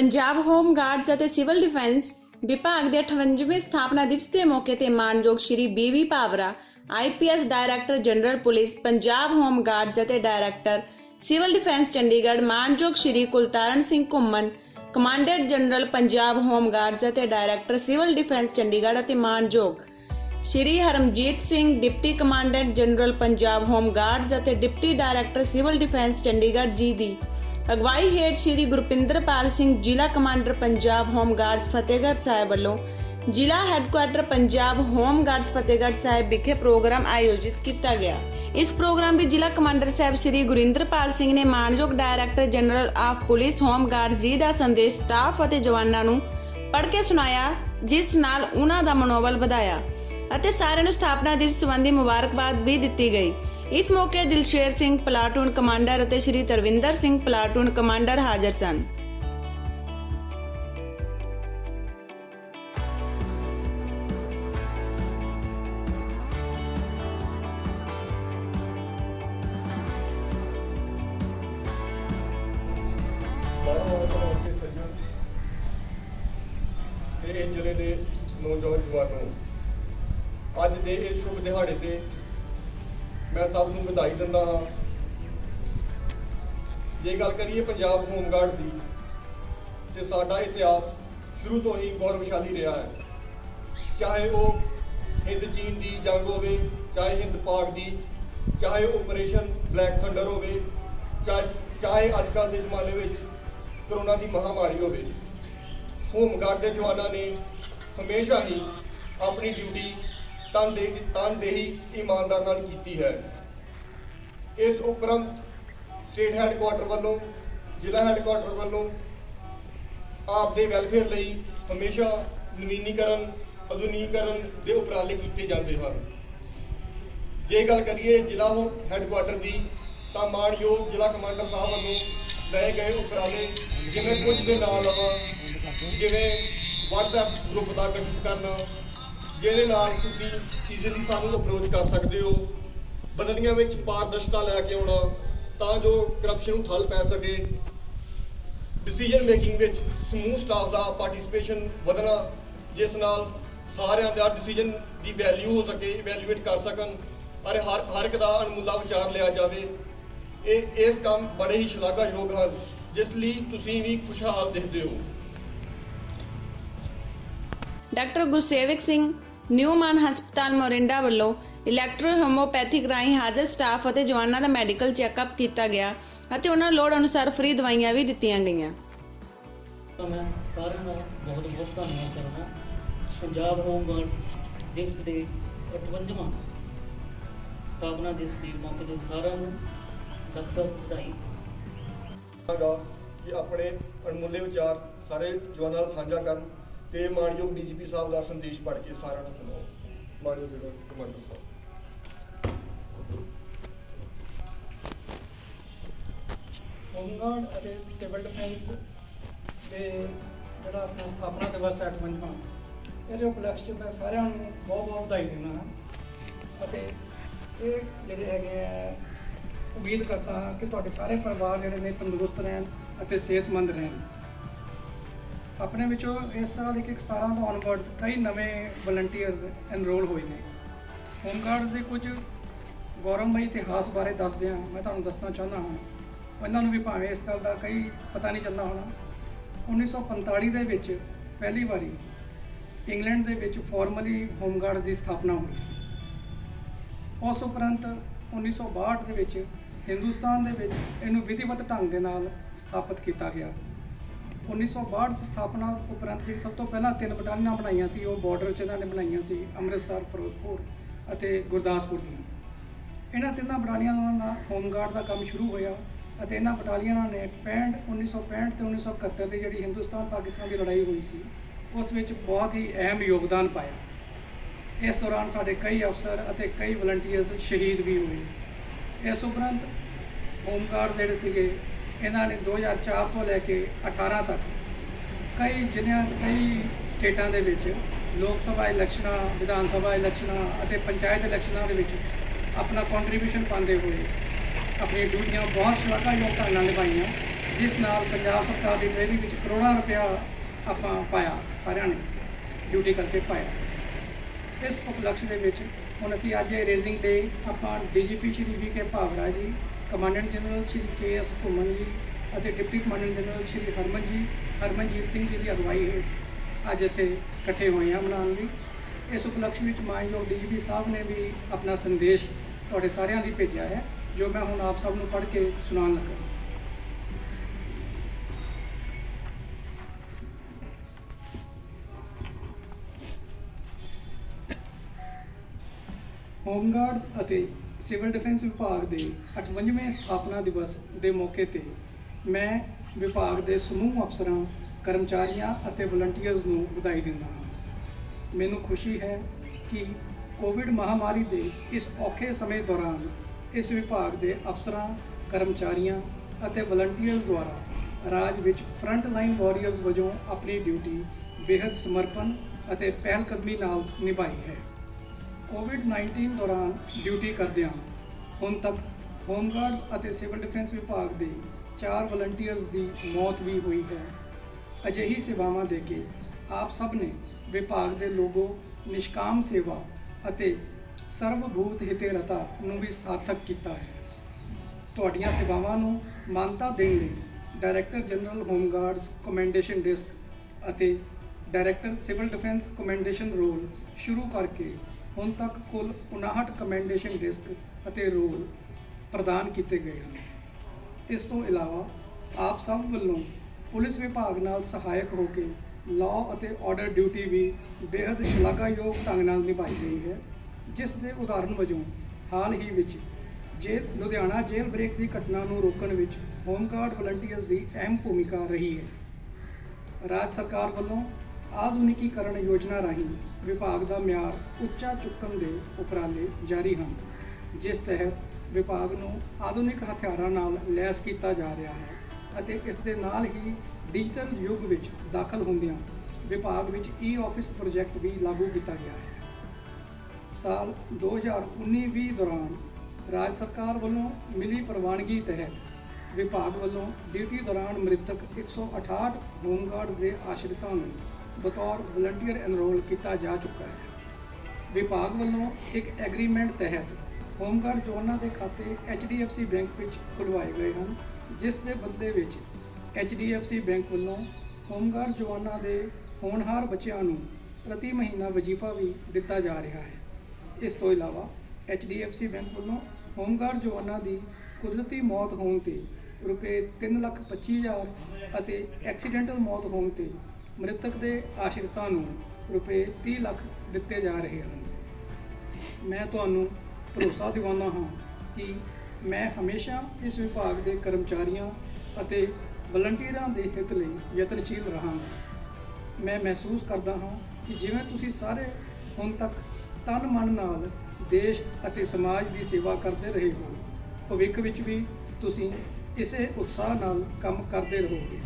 Punjab home guards and civil defence ਵਿਭਾਗ ਦੇ 58ਵੇਂ ਸਥਾਪਨਾ ਦਿਵਸ ਦੇ ਮੌਕੇ ਤੇ ਮਾਨਯੋਗ Shri B V Bhawra IPS director general police, Punjab home guards ਅਤੇ ਡਾਇਰੈਕਟਰ ਸਿਵਲ ਡਿਫੈਂਸ ਚੰਡੀਗੜ੍ਹ ਮਾਨਯੋਗ Shri Kultaran Singh Ghumman commandant general Punjab home guards ਅਤੇ ਡਾਇਰੈਕਟਰ ਸਿਵਲ ਡਿਫੈਂਸ ਚੰਡੀਗੜ੍ਹ ਅਤੇ ਮਾਨਯੋਗ Shri Harmajit Singh, deputy commandant general Punjab home guards ਅਤੇ deputy director civil defence Chandigarh ji ਦੀ ਅਗਵਾਈ ਹੇਠ ਸ਼੍ਰੀ ਗੁਰਪਿੰਦਰਪਾਲ ਸਿੰਘ ਜ਼ਿਲ੍ਹਾ commander Punjab home guards Fatehgarh Sahib ਵੱਲੋਂ ਜ਼ਿਲ੍ਹਾ headquarter Punjab home guards Fatehgarh Sahib ਵਿਖੇ ਪ੍ਰੋਗਰਾਮ ਆਯੋਜਿਤ ਕੀਤਾ ਗਿਆ। ਇਸ ਪ੍ਰੋਗਰਾਮ ਵਿੱਚ ਜ਼ਿਲ੍ਹਾ ਕਮਾਂਡਰ ਸਾਹਿਬ ਸ਼੍ਰੀ ਗੁਰਿੰਦਰਪਾਲ ਸਿੰਘ ਨੇ ਮਾਨਯੋਗ director general of police home guard ji ਦਾ ਸੰਦੇਸ਼ ਸਟਾਫ ਅਤੇ ਜਵਾਨਾਂ ਨੂੰ ਪੜ੍ਹ ਕੇ ਸੁਣਾਇਆ, ਜਿਸ ਨਾਲ ਉਹਨਾਂ ਦਾ ਮਨੋਬਲ ਵਧਾਇਆ ਅਤੇ ਸਾਰਿਆਂ ਨੂੰ ਸਥਾਪਨਾ ਦਿਵਸ ਸੰਬੰਧੀ ਮੁਬਾਰਕਬਾਦ ਵੀ ਦਿੱਤੀ ਗਈ। ਇਸ ਮੌਕੇ ਦਿਲਸ਼ੇਰ ਸਿੰਘ ਪਲਾਟੂਨ ਕਮਾਂਡਰ ਅਤੇ ਸ਼੍ਰੀ ਤਰਵਿੰਦਰ ਸਿੰਘ ਪਲਾਟੂਨ ਕਮਾਂਡਰ ਹਾਜ਼ਰ ਸਨ। ਬਾਹਰੋਂ ਜ਼ਿਲ੍ਹੇ ਦੇ ਨੌਜਵਾਨ ਜਵਾਨੋ ਅੱਜ ਦੇ ਇਸ ਸ਼ੁਭ ਦਿਹਾੜੇ ਤੇ ਮੈਂ ਸਭ ਨੂੰ ਵਧਾਈ ਦਿੰਦਾ ਹਾਂ। ਜੇ ਗੱਲ ਕਰੀਏ ਪੰਜਾਬ ਹੋਮਗਾਰਡ ਦੀ, ਤੇ ਸਾਡਾ ਇਤਿਹਾਸ ਸ਼ੁਰੂ ਤੋਂ ਹੀ ਗੌਰਵਸ਼ਾਲੀ ਰਿਹਾ ਹੈ। ਚਾਹੇ ਉਹ ਹਿੰਦ ਚੀਨ ਦੀ ਜੰਗ ਹੋਵੇ, ਚਾਹੇ ਹਿੰਦ ਪਾਕ ਦੀ, ਚਾਹੇ ਆਪਰੇਸ਼ਨ ਬਲੈਕ ਥੰਡਰ ਹੋਵੇ, ਚਾਹੇ ਚਾਹੇ ਅੱਜ ਕੱਲ੍ਹ ਦੇ ਜ਼ਮਾਨੇ ਵਿੱਚ ਕਰੋਨਾ ਦੀ ਮਹਾਮਾਰੀ ਹੋਵੇ ਹੋਮਗਾਰਡ ਦੇ ਜਵਾਨਾਂ ਨੇ ਹਮੇਸ਼ਾ ਹੀ ਆਪਣੀ ਡਿਊਟੀ ਤਨਦੇਹੀ ਤਨਦੇਹੀ ਇਮਾਨਦਾਰ ਨਾਲ ਕੀਤੀ ਹੈ। ਇਸ ਉਪਰੰਤ ਸਟੇਟ ਹੈੱਡਕੁਆਟਰ ਵੱਲੋਂ, ਜ਼ਿਲ੍ਹਾ ਹੈੱਡਕੁਆਟਰ ਵੱਲੋਂ ਆਪ ਦੇ ਵੈਲਫੇਅਰ ਲਈ ਹਮੇਸ਼ਾ ਨਵੀਨੀਕਰਨ ਆਧੁਨੀਕਰਨ ਦੇ ਉਪਰਾਲੇ ਕੀਤੇ ਜਾਂਦੇ ਹਨ। ਜੇ ਗੱਲ ਕਰੀਏ ਜ਼ਿਲ੍ਹਾ ਹੈੱਡਕੁਆਟਰ ਦੀ, ਤਾਂ ਮਾਣਯੋਗ ਜ਼ਿਲ੍ਹਾ ਕਮਾਂਡਰ ਸਾਹਿਬ ਵੱਲੋਂ ਲਏ ਗਏ ਉਪਰਾਲੇ ਜਿਵੇਂ ਕੁਝ ਦੇ ਨਾਲ ਲਵਾਂ ਜਿਵੇਂ WhatsApp ਗਰੁੱਪ ਦਾ ਗਠਨ ਕਰਨਾ ਜਿਹਦੇ ਨਾਲ ਤੁਸੀਂ ਈਜ਼ੀਲੀ ਸਾਨੂੰ ਅਪਰੋਚ ਕਰ ਸਕਦੇ ਹੋ ਬਦਲੀਆਂ ਵਿੱਚ ਪਾਰਦਰਸ਼ਤਾ ਲੈ ਕੇ ਆਉਣਾ, ਤਾਂ ਜੋ ਕਰਪਸ਼ਨ ਨੂੰ ਠੱਲ ਪੈ ਸਕੇ। ਡਿਸੀਜਨ ਮੇਕਿੰਗ ਵਿੱਚ ਸਮੂਹ ਸਟਾਫ ਦਾ ਪਾਰਟਿਸਿਪੇਸ਼ਨ ਵਧਣਾ, ਜਿਸ ਨਾਲ ਸਾਰਿਆਂ ਦਾ ਡਿਸੀਜਨ ਦੀ ਵੈਲਿਊ ਹੋ ਸਕੇ ਇਵੈਲੂਏਟ ਕਰ ਸਕਣ, ਪਰ ਹਰ ਹਰ ਇੱਕ ਦਾ ਅਣਮੁੱਲਾ ਵਿਚਾਰ ਲਿਆ ਜਾਵੇ। ਇਹ, ਇਸ ਕੰਮ ਬੜੇ ਹੀ ਸ਼ਲਾਘਾਯੋਗ ਹਨ, ਜਿਸ ਲਈ ਤੁਸੀਂ ਵੀ ਖੁਸ਼ਹਾਲ ਦਿਖਦੇ ਹੋ। ਡਾਕਟਰ ਗੁਰਸੇਵਕ ਸਿੰਘ ਨਿਊਮਾਨ ਹਸਪਤਾਲ ਮੋਰਿੰਡਾ ਵੱਲੋਂ ਇਲੈਕਟ੍ਰੋ ਹੋਮੋਪੈਥਿਕ ਰਾਹੀਂ ਹਾਜ਼ਰ ਸਟਾਫ ਅਤੇ ਜਵਾਨਾਂ ਦਾ ਮੈਡੀਕਲ ਚੈੱਕਅਪ ਕੀਤਾ ਗਿਆ ਅਤੇ ਉਹਨਾਂ ਲੋੜ ਅਨੁਸਾਰ ਫ੍ਰੀ ਦਵਾਈਆਂ ਵੀ ਦਿੱਤੀਆਂ ਗਈਆਂ। ਤਾਂ ਮੈਂ ਸਾਰਿਆਂ ਦਾ ਬਹੁਤ ਬਹੁਤ ਧੰਨਵਾਦ ਕਰਦਾ ਪੰਜਾਬ ਹੋਮ ਗਾਰਡ ਦਿਵਸ ਦੇ 58ਵਾਂ ਸਥਾਪਨਾ ਦਿਵਸ ਦੇ ਮੌਕੇ ਤੇ ਸਾਰਿਆਂ ਨੂੰ ਲੱਖ ਵਧਾਈ। ਕਿ ਆਪਣੇ ਅਣਮੁੱਲੇ ਵਿਚਾਰ ਸਾਰੇ ਜਵਾਨਾਂ ਨਾਲ ਸਾਂਝਾ ਕਰਨ ਤੇ ਮਾਨਯੋਗ ਡੀਜੀਪੀ ਸਾਹਿਬ ਦਾ ਸੰਦੇਸ਼ ਪੜ੍ਹ ਕੇ ਸਾਰਿਆਂ ਨੂੰ ਸੁਣਾਓ। ਮਾਨਯੋਗ ਕਮਾਂਡਰ ਸਾਹਿਬ। ਹੋਮਗਾਰਡ ਅਤੇ ਸਿਵਲ ਡਿਫੈਂਸ ਦੇ ਜਿਹੜਾ ਆਪਣਾ ਸਥਾਪਨਾ ਦਿਵਸ ਹੈ 58ਵਾਂ ਇਹਦੇ ਉਪਲਕਸ਼ 'ਚ ਮੈਂ ਸਾਰਿਆਂ ਨੂੰ ਬਹੁਤ ਬਹੁਤ ਵਧਾਈ ਦਿੰਦਾ ਹਾਂ। ਅਤੇ ਇਹ ਜਿਹੜੇ ਹੈਗੇ ਆ ਉਮੀਦ ਕਰਦਾ ਹਾਂ ਕਿ ਤੁਹਾਡੇ ਸਾਰੇ ਪਰਿਵਾਰ ਜਿਹੜੇ ਨੇ ਤੰਦਰੁਸਤ ਰਹਿਣ ਅਤੇ ਸਿਹਤਮੰਦ ਰਹਿਣ। ਆਪਣੇ ਵਿੱਚੋਂ ਇਸ ਸਾਲ ਇੱਕ ਇੱਕ 17 ਤੋਂ ਔਨਵਰਡਸ ਕਈ ਨਵੇਂ ਵਲੰਟੀਅਰਸ ਐਨਰੋਲ ਹੋਏ ਨੇ। ਹੋਮਗਾਰਡਸ ਦੇ ਕੁਝ ਗੌਰਵਮਈ ਇਤਿਹਾਸ ਬਾਰੇ ਦੱਸਦੇ ਹਾਂ, ਮੈਂ ਤੁਹਾਨੂੰ ਦੱਸਣਾ ਚਾਹੁੰਦਾ ਹਾਂ। ਉਹਨਾਂ ਨੂੰ ਵੀ ਭਾਵੇਂ ਇਸ ਗੱਲ ਦਾ ਕਈ ਪਤਾ ਨਹੀਂ ਚੱਲਦਾ ਹੋਣਾ। 1945 ਦੇ ਵਿੱਚ ਪਹਿਲੀ ਵਾਰੀ ਇੰਗਲੈਂਡ ਦੇ ਵਿੱਚ ਫਾਰਮਲੀ ਹੋਮਗਾਰਡਸ ਦੀ ਸਥਾਪਨਾ ਹੋਈ ਸੀ। ਉਸ ਉਪਰੰਤ 1962 ਦੇ ਵਿੱਚ ਹਿੰਦੁਸਤਾਨ ਦੇ ਵਿੱਚ ਇਹਨੂੰ ਵਿਧੀਵਤ ਢੰਗ ਦੇ ਨਾਲ ਸਥਾਪਿਤ ਕੀਤਾ ਗਿਆ। 1962 ਚ ਸਥਾਪਨਾ ਉਪਰੰਤ ਜਿਹੜੀ ਸਭ ਤੋਂ ਪਹਿਲਾਂ ਤਿੰਨ ਬਟਾਲੀਆਂ ਬਣਾਈਆਂ ਸੀ, ਉਹ ਬਾਰਡਰ 'ਚ ਇਹਨਾਂ ਨੇ ਬਣਾਈਆਂ ਸੀ, ਅੰਮ੍ਰਿਤਸਰ, ਫਿਰੋਜ਼ਪੁਰ ਅਤੇ ਗੁਰਦਾਸਪੁਰ ਦੀਆਂ। ਇਹਨਾਂ ਤਿੰਨਾਂ ਬਟਾਲੀਆਂ ਦਾ ਹੋਮਗਾਰਡ ਦਾ ਕੰਮ ਸ਼ੁਰੂ ਹੋਇਆ ਅਤੇ ਇਹਨਾਂ ਬਟਾਲੀਅਨਾਂ ਨੇ 65 1965 ਤੇ 1971 ਦੀ ਜਿਹੜੀ ਹਿੰਦੁਸਤਾਨ ਪਾਕਿਸਤਾਨ ਦੀ ਲੜਾਈ ਹੋਈ ਸੀ, ਉਸ ਵਿੱਚ ਬਹੁਤ ਹੀ ਅਹਿਮ ਯੋਗਦਾਨ ਪਾਇਆ। ਇਸ ਦੌਰਾਨ ਸਾਡੇ ਕਈ ਅਫਸਰ ਅਤੇ ਕਈ ਵਲੰਟੀਅਰਸ ਸ਼ਹੀਦ ਵੀ ਹੋਏ। ਇਸ ਉਪਰੰਤ ਹੋਮਗਾਰਡ ਜਿਹੜੇ ਸੀਗੇ ਇਹਨਾਂ ਨੇ 2004 ਤੋਂ ਲੈ ਕੇ 18 ਤੱਕ ਕਈ ਜ਼ਿਲ੍ਹਿਆਂ ਕਈ ਸਟੇਟਾਂ ਦੇ ਵਿੱਚ ਲੋਕ ਸਭਾ ਇਲੈਕਸ਼ਨਾਂ, ਵਿਧਾਨ ਸਭਾ ਇਲੈਕਸ਼ਨਾਂ ਅਤੇ ਪੰਚਾਇਤ ਇਲੈਕਸ਼ਨਾਂ ਦੇ ਵਿੱਚ ਆਪਣਾ ਕੰਟਰੀਬਿਊਸ਼ਨ ਪਾਉਂਦੇ ਹੋਏ ਆਪਣੀਆਂ ਡਿਊਟੀਆਂ ਬਹੁਤ ਸ਼ਲਾਘਾਯੋਗ ਢੰਗ ਨਾਲ ਨਿਭਾਈਆਂ, ਜਿਸ ਨਾਲ ਪੰਜਾਬ ਸਰਕਾਰ ਦੀ ਟ੍ਰੇਨਿੰਗ ਵਿੱਚ ਕਰੋੜਾਂ ਰੁਪਇਆ ਆਪਾਂ ਪਾਇਆ, ਸਾਰਿਆਂ ਨੇ ਡਿਊਟੀ ਕਰਕੇ ਪਾਇਆ। ਇਸ ਉਪਲਕਸ਼ ਦੇ ਵਿੱਚ ਹੁਣ ਅਸੀਂ ਅੱਜ ਇਹ ਰੇਜ਼ਿੰਗ ਡੇ ਆਪਾਂ ਡੀਜੀਪੀ ਸ਼੍ਰੀ V K Bhawra ji commandant general Shri K S Ghumman ji ਅਤੇ deputy commandant general Shri Harman ji, Harmanjit Singh ਜੀ ਦੀ ਅਗਵਾਈ ਹੇਠ ਅੱਜ ਇੱਥੇ ਇਕੱਠੇ ਹੋਏ ਹਾਂ ਮਨਾਉਣ ਲਈ। ਇਸ ਉਪਲਕਸ਼ ਵਿੱਚ ਮਾਨਯੋਗ ਡੀਜੀਪੀ ਸਾਹਿਬ ਨੇ ਵੀ ਆਪਣਾ ਸੰਦੇਸ਼ ਤੁਹਾਡੇ ਸਾਰਿਆਂ ਲਈ ਭੇਜਿਆ ਹੈ, ਜੋ ਮੈਂ ਹੁਣ ਆਪ ਸਭ ਨੂੰ ਪੜ੍ਹ ਕੇ ਸੁਣਾਉਣ ਲੱਗਾ ਹੋਮਗਾਰਡਸ ਅਤੇ ਸਿਵਲ ਡਿਫੈਂਸ ਵਿਭਾਗ ਦੇ 58ਵੇਂ ਸਥਾਪਨਾ ਦਿਵਸ ਦੇ ਮੌਕੇ ਤੇ ਮੈਂ ਵਿਭਾਗ ਦੇ ਸਮੂਹ ਅਫਸਰਾਂ, ਕਰਮਚਾਰੀਆਂ ਅਤੇ ਵਲੰਟੀਅਰਸ ਨੂੰ ਵਧਾਈ ਦਿੰਦਾ ਹਾਂ। ਮੈਨੂੰ ਖੁਸ਼ੀ ਹੈ ਕਿ ਕੋਵਿਡ ਮਹਾਮਾਰੀ ਦੇ ਇਸ ਔਖੇ ਸਮੇਂ ਦੌਰਾਨ ਇਸ ਵਿਭਾਗ ਦੇ ਅਫਸਰਾਂ, ਕਰਮਚਾਰੀਆਂ ਅਤੇ ਵਲੰਟੀਅਰਸ ਦੁਆਰਾ ਰਾਜ ਵਿੱਚ ਫਰੰਟ ਲਾਈਨ ਵਾਰੀਅਰਸ ਵਜੋਂ ਆਪਣੀ ਡਿਊਟੀ ਬੇहद ਸਮਰਪਣ ਅਤੇ ਪਹਿਲਕਦਮੀ ਨਾਲ ਨਿਭਾਈ ਹੈ। ਕੋਵਿਡ-19 ਦੌਰਾਨ ਡਿਊਟੀ ਕਰਦਿਆਂ ਹੁਣ ਤੱਕ ਹੋਮਗਾਰਡਸ ਅਤੇ ਸਿਵਲ ਡਿਫੈਂਸ ਵਿਭਾਗ ਦੇ ਚਾਰ ਵਲੰਟੀਅਰਸ ਦੀ ਮੌਤ ਵੀ ਹੋਈ ਹੈ। ਅਜਿਹੀ ਸੇਵਾਵਾਂ ਦੇ ਕੇ ਆਪ ਸਭ ਨੇ ਵਿਭਾਗ ਦੇ ਲੋਗੋ, ਨਿਸ਼ਕਾਮ ਸੇਵਾ ਅਤੇ ਸਰਵਭੂਤ ਹਿਤੇ ਰਤਾ ਨੂੰ ਵੀ ਸਾਰਥਕ ਕੀਤਾ ਹੈ। ਤੁਹਾਡੀਆਂ ਸੇਵਾਵਾਂ ਨੂੰ ਮਾਨਤਾ ਦੇਣ ਲਈ director general home guards commendation disc ਅਤੇ director civil defence commendation roll ਸ਼ੁਰੂ ਕਰਕੇ ਹੁਣ ਤੱਕ ਕੁੱਲ 59 ਕਮੈਂਡੇਸ਼ਨ ਡਿਸਕ ਅਤੇ ਰੋਲ ਪ੍ਰਦਾਨ ਕੀਤੇ ਗਏ ਹਨ। ਇਸ ਤੋਂ ਇਲਾਵਾ ਆਪ ਸਭ ਵੱਲੋਂ ਪੁਲਿਸ ਵਿਭਾਗ ਨਾਲ ਸਹਾਇਕ ਹੋ ਕੇ ਲਾਅ ਅਤੇ ਆਰਡਰ ਡਿਊਟੀ ਵੀ ਬੇहद ਸ਼ਲਾਘਾਯੋਗ ਢੰਗ ਨਾਲ ਨਿਭਾਈ ਗਈ ਹੈ, ਜਿਸ ਦੇ ਉਦਾਹਰਣ ਵਜੋਂ ਹਾਲ ਹੀ ਵਿੱਚ ਜੇਲ੍ਹ ਲੁਧਿਆਣਾ ਜੇਲ੍ਹ ਬ੍ਰੇਕ ਦੀ ਘਟਨਾ ਨੂੰ ਰੋਕਣ ਵਿੱਚ ਹੋਮਗਾਰਡ ਵਲੰਟੀਅਰਸ ਦੀ ਅਹਿਮ ਭੂਮਿਕਾ ਰਹੀ ਹੈ। ਰਾਜ ਸਰਕਾਰ ਵੱਲੋਂ ਆਧੁਨਿਕੀਕਰਨ ਯੋਜਨਾ ਰਾਹੀਂ ਵਿਭਾਗ ਦਾ ਮਿਆਰ ਉੱਚਾ ਚੁੱਕਣ ਦੇ ਉਪਰਾਲੇ ਜਾਰੀ ਹਨ, ਜਿਸ ਤਹਿਤ ਵਿਭਾਗ ਨੂੰ ਆਧੁਨਿਕ ਹਥਿਆਰਾਂ ਨਾਲ ਲੈਸ ਕੀਤਾ ਜਾ ਰਿਹਾ ਹੈ ਅਤੇ ਇਸ ਦੇ ਨਾਲ ਹੀ ਡਿਜੀਟਲ ਯੁੱਗ ਵਿੱਚ ਦਾਖਲ ਹੁੰਦਿਆਂ ਵਿਭਾਗ ਵਿੱਚ ਈ ਆਫਿਸ ਪ੍ਰੋਜੈਕਟ ਵੀ ਲਾਗੂ ਕੀਤਾ ਗਿਆ ਹੈ। ਸਾਲ 2019-20 ਦੌਰਾਨ ਰਾਜ ਸਰਕਾਰ ਵੱਲੋਂ ਮਿਲੀ ਪ੍ਰਵਾਨਗੀ ਤਹਿਤ ਵਿਭਾਗ ਵੱਲੋਂ ਡਿਊਟੀ ਦੌਰਾਨ ਮ੍ਰਿਤਕ 168 ਹੋਮਗਾਰਡਸ ਦੇ ਆਸ਼ਰਿਤਾਂ ਨੂੰ ਬਤੌਰ ਵਲੰਟੀਅਰ ਐਨਰੋਲ ਕੀਤਾ ਜਾ ਚੁੱਕਾ ਹੈ। ਵਿਭਾਗ ਵੱਲੋਂ ਇੱਕ ਐਗਰੀਮੈਂਟ ਤਹਿਤ ਹੋਮਗਾਰਡ ਜਵਾਨਾਂ ਦੇ ਖਾਤੇ HDFC ਬੈਂਕ ਵਿੱਚ ਖੁਲਵਾਏ ਗਏ ਹਨ, ਜਿਸ ਦੇ ਬਦਲੇ ਵਿੱਚ HDFC ਬੈਂਕ ਵੱਲੋਂ ਹੋਮਗਾਰਡ ਜਵਾਨਾਂ ਦੇ ਹੋਣਹਾਰ ਬੱਚਿਆਂ ਨੂੰ ਪ੍ਰਤੀ ਮਹੀਨਾ ਵਜ਼ੀਫਾ ਵੀ ਦਿੱਤਾ ਜਾ ਰਿਹਾ ਹੈ। ਇਸ ਤੋਂ ਇਲਾਵਾ HDFC ਬੈਂਕ ਵੱਲੋਂ ਹੋਮਗਾਰਡ ਜਵਾਨਾਂ ਦੀ ਕੁਦਰਤੀ ਮੌਤ ਹੋਣ ਤੇ ਰੁਪਏ 325000 ਅਤੇ ਐਕਸੀਡੈਂਟਲ ਮੌਤ ਹੋਣ ਤੇ ਮ੍ਰਿਤਕ ਦੇ ਆਸ਼ਰਿਤਾਂ ਨੂੰ ਰੁਪਏ 30 ਲੱਖ ਦਿੱਤੇ ਜਾ ਰਹੇ ਹਨ। ਮੈਂ ਤੁਹਾਨੂੰ ਭਰੋਸਾ ਦਿਵਾਉਂਦਾ ਹਾਂ ਕਿ ਮੈਂ ਹਮੇਸ਼ਾ ਇਸ ਵਿਭਾਗ ਦੇ ਕਰਮਚਾਰੀਆਂ ਅਤੇ ਵਲੰਟੀਅਰਾਂ ਦੇ ਹਿੱਤ ਲਈ ਯਤਨਸ਼ੀਲ ਰਹਾਂਗਾ। ਮੈਂ ਮਹਿਸੂਸ ਕਰਦਾ ਹਾਂ ਕਿ ਜਿਵੇਂ ਤੁਸੀਂ ਸਾਰੇ ਹੁਣ ਤੱਕ ਤਨ ਮਨ ਨਾਲ ਦੇਸ਼ ਅਤੇ ਸਮਾਜ ਦੀ ਸੇਵਾ ਕਰਦੇ ਰਹੇ ਹੋ, ਭਵਿੱਖ ਵਿੱਚ ਵੀ ਤੁਸੀਂ ਇਸੇ ਉਤਸ਼ਾਹ ਨਾਲ ਕੰਮ ਕਰਦੇ ਰਹੋਗੇ।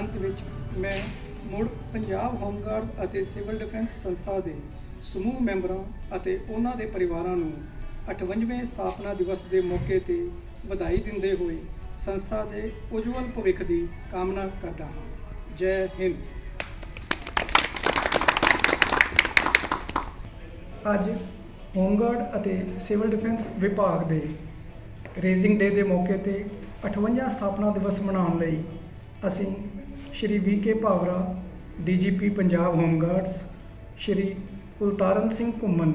ਅੰਤ ਵਿੱਚ ਮੈਂ ਮੁੜ ਪੰਜਾਬ ਹੋਮਗਾਰਡਸ ਅਤੇ ਸਿਵਲ ਡਿਫੈਂਸ ਸੰਸਥਾ ਦੇ ਸਮੂਹ ਮੈਂਬਰਾਂ ਅਤੇ ਉਹਨਾਂ ਦੇ ਪਰਿਵਾਰਾਂ ਨੂੰ 58ਵੇਂ ਸਥਾਪਨਾ ਦਿਵਸ ਦੇ ਮੌਕੇ ਤੇ ਵਧਾਈ ਦਿੰਦੇ ਹੋਏ ਸੰਸਥਾ ਦੇ ਉਜਵਲ ਭਵਿੱਖ ਦੀ ਕਾਮਨਾ ਕਰਦਾ ਹਾਂ। ਜੈ ਹਿੰਦ। ਅੱਜ ਹੋਮਗਾਰਡ ਅਤੇ ਸਿਵਲ ਡਿਫੈਂਸ ਵਿਭਾਗ ਦੇ ਰੇਜ਼ਿੰਗ ਡੇ ਦੇ ਮੌਕੇ ਤੇ 58 ਸਥਾਪਨਾ ਦਿਵਸ ਮਨਾਉਣ ਲਈ ਅਸੀਂ Shri V K Bhawra, DGP Punjab home guards Shri Kultaran Singh Ghumman,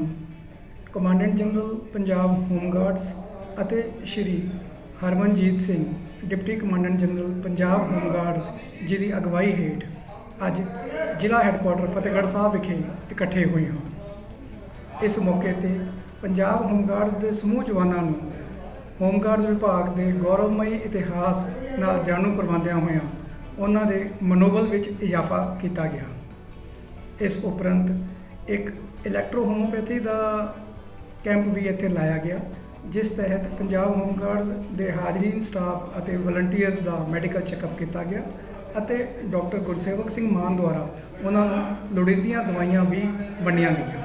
commandant general Punjab home guards ਅਤੇ Shri Harmanjit Singh, deputy commandant general Punjab home guards ji ਦੀ ਅਗਵਾਈ ਹੇਠ ਅੱਜ ਜ਼ਿਲ੍ਹਾ ਹੈੱਡਕੁਆਟਰ ਫਤਿਹਗੜ੍ਹ ਸਾਹਿਬ ਵਿਖੇ ਇਕੱਠੇ ਹੋਏ ਹਾਂ। ਇਸ ਮੌਕੇ ਤੇ ਪੰਜਾਬ ਹੋਮਗਾਰਡਸ ਦੇ ਸਮੂਹ ਜਵਾਨਾਂ ਨੂੰ ਹੋਮਗਾਰਡਸ ਵਿਭਾਗ ਦੇ ਗੌਰਵਮਈ ਇਤਿਹਾਸ ਨਾਲ ਜਾਣੂ ਕਰਵਾਉਂਦਿਆਂ ਹੋਇਆਂ ਉਹਨਾਂ ਦੇ ਮਨੋਬਲ ਵਿੱਚ ਇਜ਼ਾਫਾ ਕੀਤਾ ਗਿਆ। ਇਸ ਉਪਰੰਤ ਇੱਕ ਇਲੈਕਟ੍ਰੋ ਹੋਮੋਪੈਥੀ ਦਾ ਕੈਂਪ ਵੀ ਇੱਥੇ ਲਾਇਆ ਗਿਆ, ਜਿਸ ਤਹਿਤ ਪੰਜਾਬ ਹੋਮਗਾਰਡਸ ਦੇ ਹਾਜ਼ਰੀਨ ਸਟਾਫ ਅਤੇ ਵਲੰਟੀਅਰਸ ਦਾ ਮੈਡੀਕਲ ਚੈੱਕਅਪ ਕੀਤਾ ਗਿਆ ਅਤੇ ਡਾਕਟਰ ਗੁਰਸੇਵਕ ਸਿੰਘ ਮਾਨ ਦੁਆਰਾ ਉਹਨਾਂ ਨੂੰ ਲੋੜੀਂਦੀਆਂ ਦਵਾਈਆਂ ਵੀ ਵੰਡੀਆਂ ਗਈਆਂ।